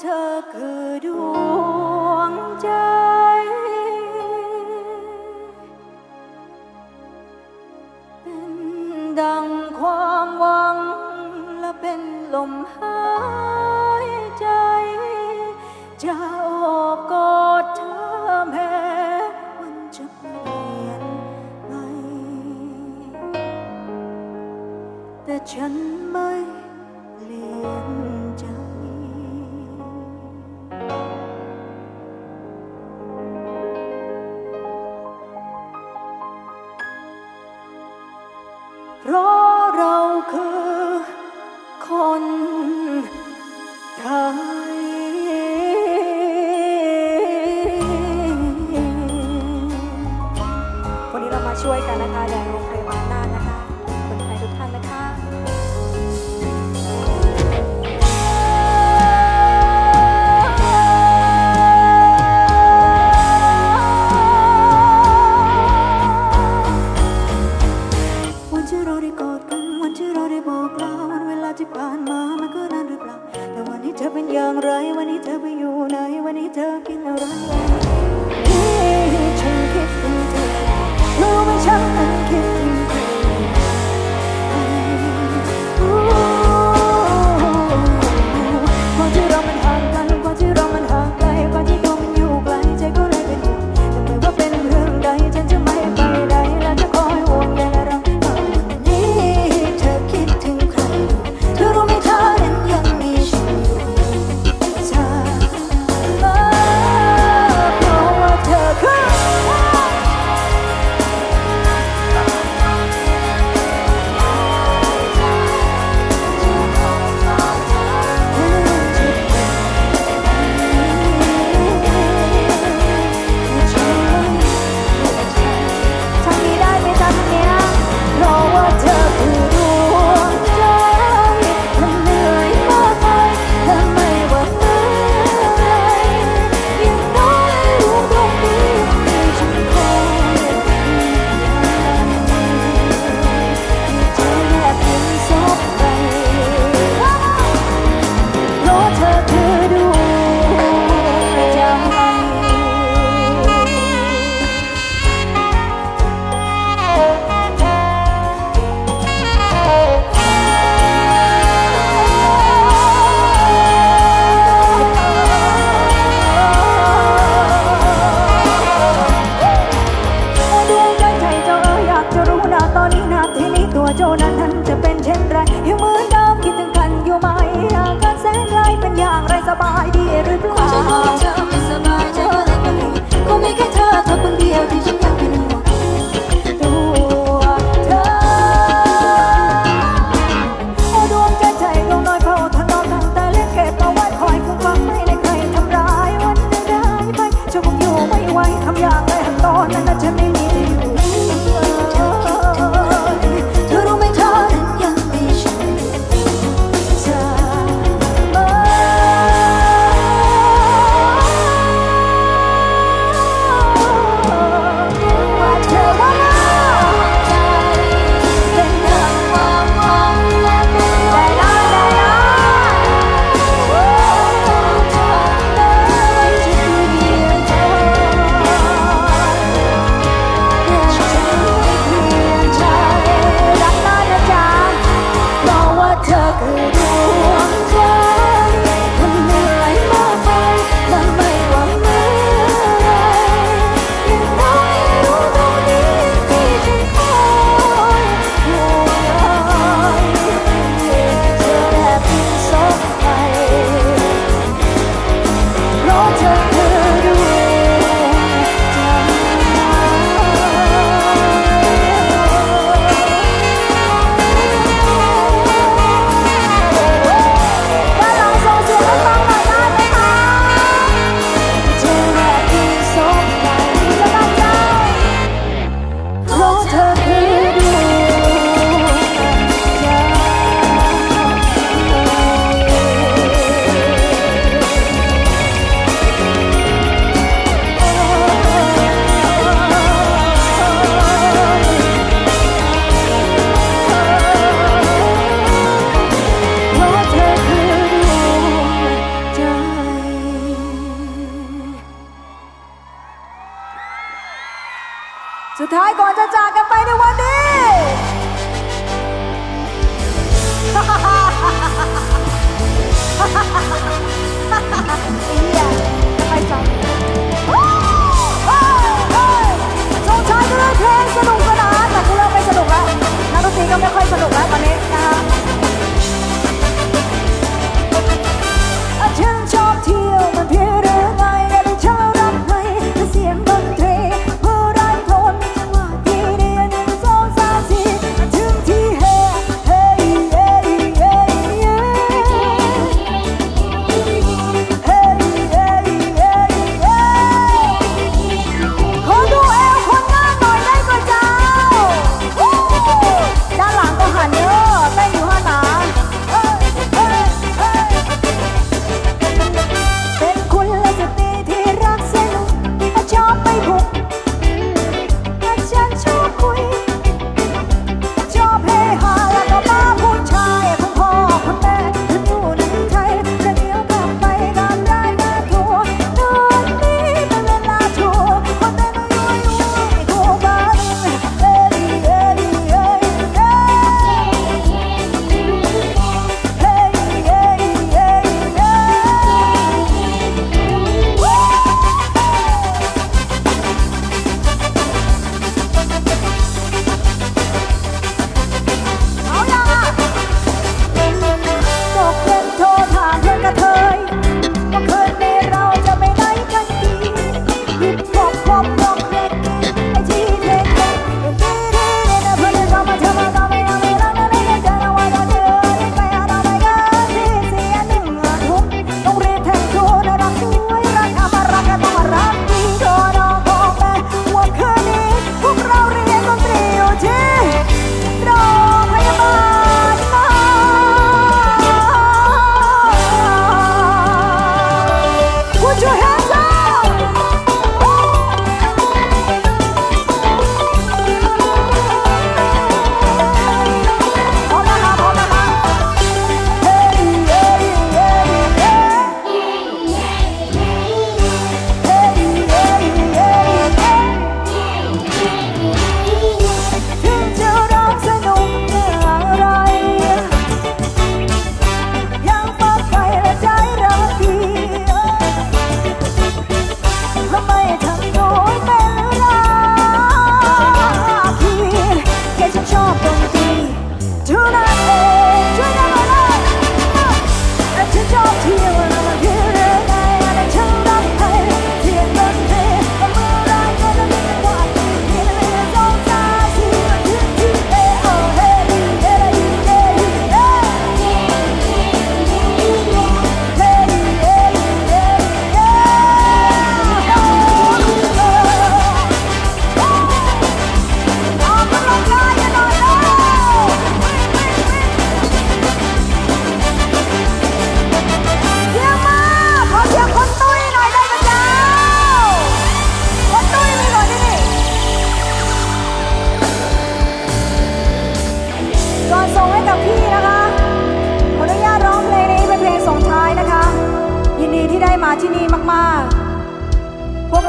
เธอคือดวงใจ เป็นดังความหวัง และเป็นลมหายใจ จะโอบกอดเธอแม้มันจะเปลี่ยนไปแต่ฉันไม่เปลี่ยน 어, 맞아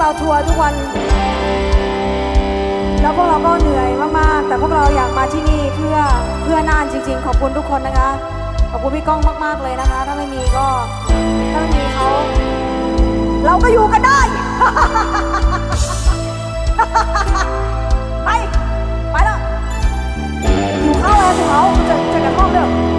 เราทัวร์ทุกวัน แล้วพวกเราก็เหนื่อยมากๆ แต่พวกเราอยากมาที่นี่เพื่อเพื่อนานจริง ๆ ขอบคุณทุกคนนะคะ ขอบคุณพี่ก้องมากๆเลยนะคะ ถ้าไม่มีก็ถ้าไม่มีเขาเราก็อยู่กันได้ ไป ไปแล้วอยู่ข้าวแล้วของเขาจะจะกันห้องเดิม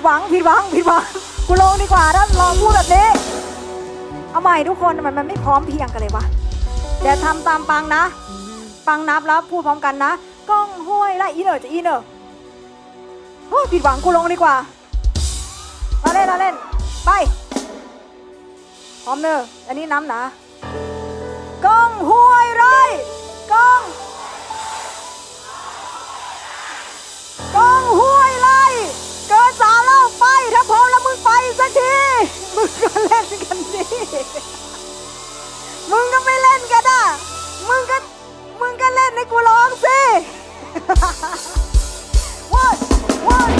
ดหวังผิดหวังผิดหวังกูลงดีกว่าถ้าลองพูดแบบนี้ เอาใหม่ทุกคนมันมันไม่พร้อมเพียงกันเลยวะเดี๋ยวทำตามปังนะ ปังนับแล้วพูดพร้อมกันนะก้องห้วยไล่อีเนอร์จะอีเนอร์โอ้ผิดหวังกูลงดีกว่าเาเล่นเราเล่นไปพร้อมเนอร์อันนี้น้ำนะก้องห้วยไร่ก้องก้องห้วย มึงก็ไม่เล่นกันอะ มึงก็ มึงก็เล่นในกูร้องสิ One One